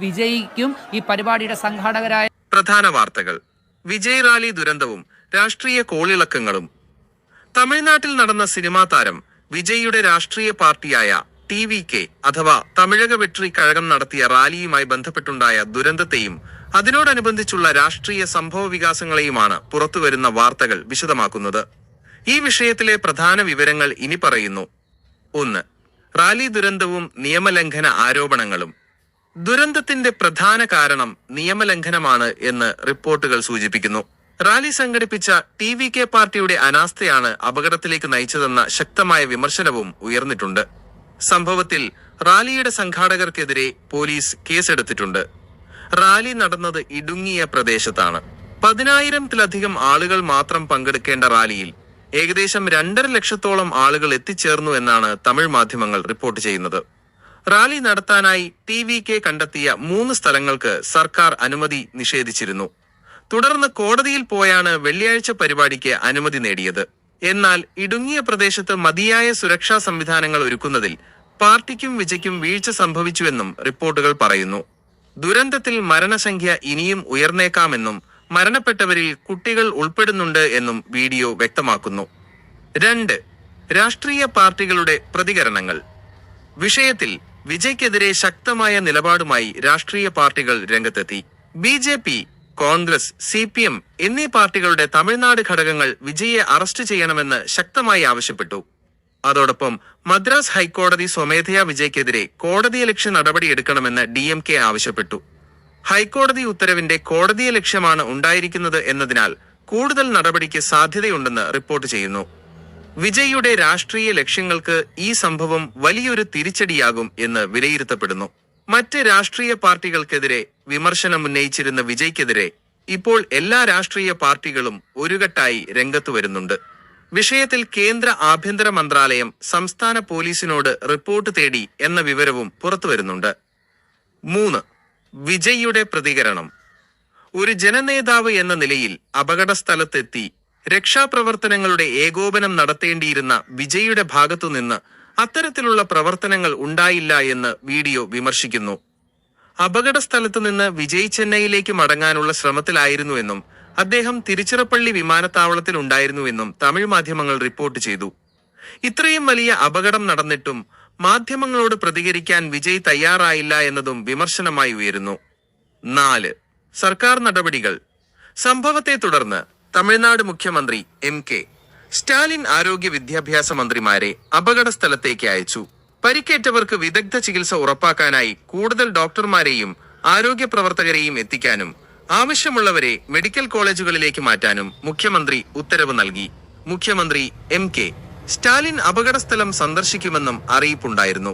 വിജയിക്കും ഈ പരിപാടിയുടെ സംഘാടകരായ പ്രധാന വാർത്തകൾ. വിജയ് റാലി ദുരന്തവും രാഷ്ട്രീയ കോളിളക്കങ്ങളും. തമിഴ്നാട്ടിൽ നടന്ന സിനിമാ താരം വിജയിയുടെ രാഷ്ട്രീയ പാർട്ടിയായ ടി വി കെ അഥവാ തമിഴക വെട്രി കഴകം നടത്തിയ റാലിയുമായി ബന്ധപ്പെട്ടുണ്ടായ ദുരന്തത്തെയും അതിനോടനുബന്ധിച്ചുള്ള രാഷ്ട്രീയ സംഭവ വികാസങ്ങളെയുമാണ് പുറത്തുവരുന്ന വാർത്തകൾ വിശദമാക്കുന്നത്. ഈ വിഷയത്തിലെ പ്രധാന വിവരങ്ങൾ ഇനി പറയുന്നു. ഒന്ന് റാലി ദുരന്തവും നിയമലംഘന ആരോപണങ്ങളും. ദുരന്തത്തിന്റെ പ്രധാന കാരണം നിയമലംഘനമാണ് എന്ന് റിപ്പോർട്ടുകൾ സൂചിപ്പിക്കുന്നു. റാലി സംഘടിപ്പിച്ച ടി വി കെ പാർട്ടിയുടെ അനാസ്ഥയാണ് അപകടത്തിലേക്ക് നയിച്ചതെന്ന ശക്തമായ വിമർശനവും ഉയർന്നിട്ടുണ്ട്. സംഭവത്തിൽ റാലിയുടെ സംഘാടകർക്കെതിരെ പോലീസ് കേസെടുത്തിട്ടുണ്ട്. റാലി നടന്നത് ഇടുങ്ങിയ പ്രദേശത്താണ്. പതിനായിരത്തിലധികം ആളുകൾ മാത്രം പങ്കെടുക്കേണ്ട റാലിയിൽ ഏകദേശം രണ്ടര ലക്ഷത്തോളം ആളുകൾ എത്തിച്ചേർന്നു എന്നാണ് തമിഴ് മാധ്യമങ്ങൾ റിപ്പോർട്ട് ചെയ്യുന്നത്. റാലി നടത്താനായി ടി വി കെ കണ്ടെത്തിയ മൂന്ന് സ്ഥലങ്ങൾക്ക് സർക്കാർ അനുമതി നിഷേധിച്ചിരുന്നു. തുടർന്ന് കോടതിയിൽ പോയാണ് വെള്ളിയാഴ്ച പരിപാടിക്ക് അനുമതി നേടിയത്. എന്നാൽ ഇടുങ്ങിയ പ്രദേശത്ത് മതിയായ സുരക്ഷാ സംവിധാനങ്ങൾ ഒരുക്കുന്നതിൽ പാർട്ടിക്കും വിജയ്ക്കും വീഴ്ച സംഭവിച്ചുവെന്നും റിപ്പോർട്ടുകൾ പറയുന്നു. ദുരന്തത്തിൽ മരണസംഖ്യ ഇനിയും ഉയർന്നേക്കാമെന്നും മരണപ്പെട്ടവരിൽ കുട്ടികൾ ഉൾപ്പെടുന്നുണ്ട് എന്നും വീഡിയോ വ്യക്തമാക്കുന്നു. രണ്ട് രാഷ്ട്രീയ പാർട്ടികളുടെ പ്രതികരണങ്ങൾ. വിഷയത്തിൽ വിജയ്ക്കെതിരെ ശക്തമായ നിലപാടുമായി രാഷ്ട്രീയ പാർട്ടികൾ രംഗത്തെത്തി. B J P Congress C P M എന്നീ പാർട്ടികളുടെ തമിഴ്നാട് ഘടകങ്ങൾ വിജയെ അറസ്റ്റ് ചെയ്യണമെന്ന് ശക്തമായി ആവശ്യപ്പെട്ടു. അതോടൊപ്പം മദ്രാസ് ഹൈക്കോടതി സ്വമേധയാ വിജയ്ക്കെതിരെ കോടതിയലക്ഷ്യ നടപടിയെടുക്കണമെന്ന് ഡി എം കെ ആവശ്യപ്പെട്ടു. ഹൈക്കോടതി ഉത്തരവിന്റെ കോടതിയെ ലക്ഷ്യമാണ് ഉണ്ടായിരിക്കുന്നത് എന്നതിനാൽ കൂടുതൽ നടപടിക്ക് സാധ്യതയുണ്ടെന്ന് റിപ്പോർട്ട് ചെയ്യുന്നു. വിജയിയുടെ രാഷ്ട്രീയ ലക്ഷ്യങ്ങൾക്ക് ഈ സംഭവം വലിയൊരു തിരിച്ചടിയാകും എന്ന് വിലയിരുത്തപ്പെടുന്നു. മറ്റ് രാഷ്ട്രീയ പാർട്ടികൾക്കെതിരെ വിമർശനം ഉന്നയിച്ചിരുന്ന വിജയ്ക്കെതിരെ ഇപ്പോൾ എല്ലാ രാഷ്ട്രീയ പാർട്ടികളും ഒരുകെട്ടായി രംഗത്തു വരുന്നുണ്ട്. വിഷയത്തിൽ കേന്ദ്ര ആഭ്യന്തര മന്ത്രാലയം സംസ്ഥാന പോലീസിനോട് റിപ്പോർട്ട് തേടി എന്ന വിവരവും പുറത്തുവരുന്നുണ്ട് മൂന്ന്. വിജയിയുടെ പ്രതികരണം. ഒരു ജനനേതാവ് എന്ന നിലയിൽ അപകട സ്ഥലത്തെത്തി രക്ഷാപ്രവർത്തനങ്ങളുടെ ഏകോപനം നടത്തേണ്ടിയിരുന്ന വിജയുടെ ഭാഗത്തുനിന്ന് അത്തരത്തിലുള്ള പ്രവർത്തനങ്ങൾ ഉണ്ടായില്ല എന്ന് വീഡിയോ വിമർശിക്കുന്നു. അപകട സ്ഥലത്തു നിന്ന് വിജയ് ചെന്നൈയിലേക്ക് മടങ്ങാനുള്ള ശ്രമത്തിലായിരുന്നുവെന്നും അദ്ദേഹം തിരുച്ചിറപ്പള്ളി വിമാനത്താവളത്തിൽ ഉണ്ടായിരുന്നുവെന്നും തമിഴ് മാധ്യമങ്ങൾ റിപ്പോർട്ട് ചെയ്തു. ഇത്രയും വലിയ അപകടം നടന്നിട്ടും മാധ്യമങ്ങളോട് പ്രതികരിക്കാൻ വിജയ് തയ്യാറായില്ല എന്നതും വിമർശനമായി ഉയരുന്നു. നാല്. സർക്കാർ നടപടികൾ. സംഭവത്തെ തുടർന്ന് തമിഴ്നാട് മുഖ്യമന്ത്രി എം കെ. സ്റ്റാലിൻ ആരോഗ്യ വിദ്യാഭ്യാസ മന്ത്രിമാരെ അപകട സ്ഥലത്തേക്ക് അയച്ചു. പരിക്കേറ്റവർക്ക് വിദഗ്ധ ചികിത്സ ഉറപ്പാക്കാനായി കൂടുതൽ ഡോക്ടർമാരെയും ആരോഗ്യ പ്രവർത്തകരെയും എത്തിക്കാനും ആവശ്യമുള്ളവരെ മെഡിക്കൽ കോളേജുകളിലേക്ക് മാറ്റാനും മുഖ്യമന്ത്രി ഉത്തരവ് നൽകി. മുഖ്യമന്ത്രി എം കെ. സ്റ്റാലിൻ അപകടസ്ഥലം സന്ദർശിക്കുമെന്നും അറിയിപ്പുണ്ടായിരുന്നു.